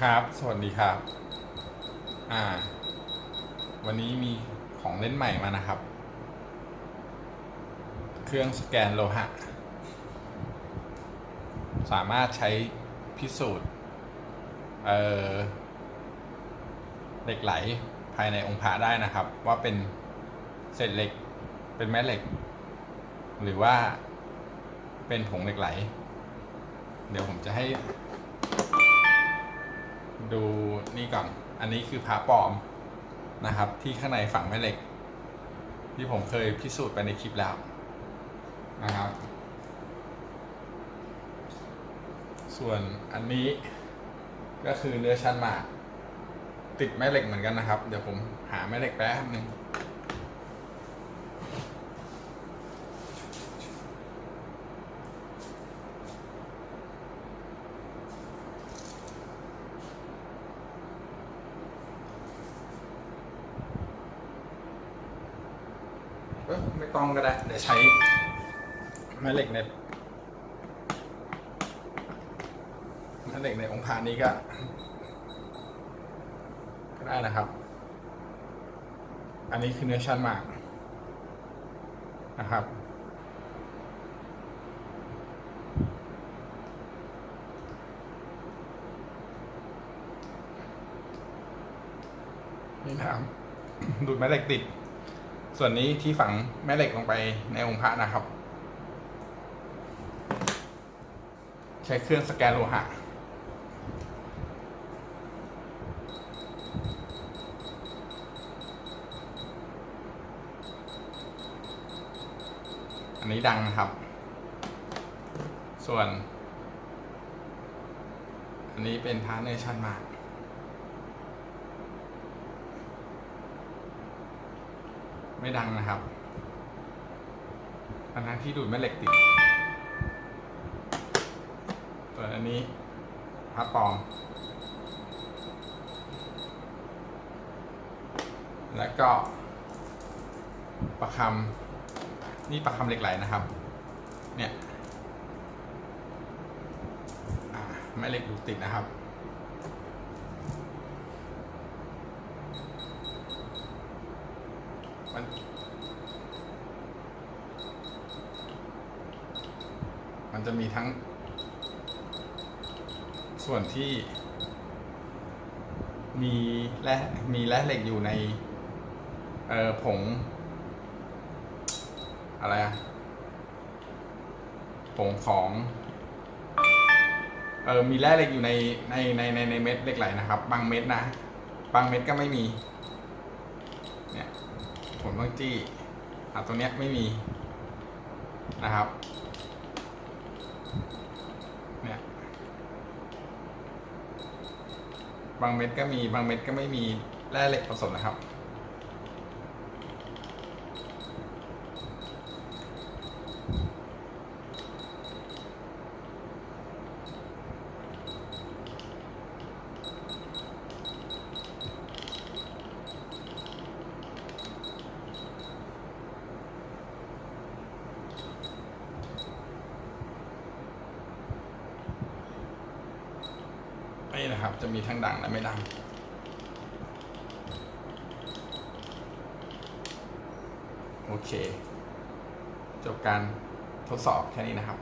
ครับ สวัสดีครับ อ่า วันนี้มีของเล่นใหม่มานะครับ เครื่องสแกนโลหะ สามารถใช้พิสูจน์ เอ่อ เหล็กไหลภายในองค์พระได้นะครับ ว่าเป็นเศษเหล็ก เป็นแม่เหล็ก หรือว่าเป็นผงเหล็กไหล เดี๋ยวผมจะให้ ดูนี่ก่อน อันนี้คือพระปลอมนะครับ ที่ข้างในฝังแม่เหล็ก ที่ผมเคยพิสูจน์ไปในคลิปแล้วนะครับ ส่วนอันนี้ก็คือเนื้อชั้นหมาก ติดแม่เหล็กเหมือนกันนะครับ เดี๋ยวผมหาแม่เหล็กแป๊บนึง อไม่ต้องก็ได้ เดี๋ยวใช้แม่เหล็กในแม่เหล็กในองค์พระนี้ก็ ก็ได้นะครับ อันนี้คือเนื้อชั้นหมากนะครับนี่นะครับดูดแม่เหล็กติด ส่วนนี้ที่ฝังแม่เหล็กลงไปในองค์พระนะครับ ใช้เครื่องสแกนโลหะอันนี้ดังนะครับ ส่วน อันนี้เป็นพาร์เนชั่นมาก ไม่ดังนะครับอันนั้นที่ดูดแม่เหล็กติดส่วนอันนี้พระปลอม แล้วก็ประคำนี่ประคำเหล็กไหลนะครับ เนี่ยแม่เหล็กดูดติดนะครับ มันมันจะมีทั้ง ส่วนที่ มีแร่มีแร่เหล็กอยู่ใน เอ่อผง อะไรอะผงของเออมีแร่เหล็กอยู่ในในในในในเม็ดเหล็กไหลนะครับ บางเม็ดนะ บางเม็ดก็ไม่มี เนี่ย ผมต้องจี้อะตัวเนี้ยไม่มีนะครับเนี่ยบางเม็ดก็มีบางเม็ดก็ไม่มีแร่เหล็กผสมนะครับ นี่นะครับ จะมีทั้งดังและไม่ดัง โอเค จบการทดสอบแค่นี้นะครับ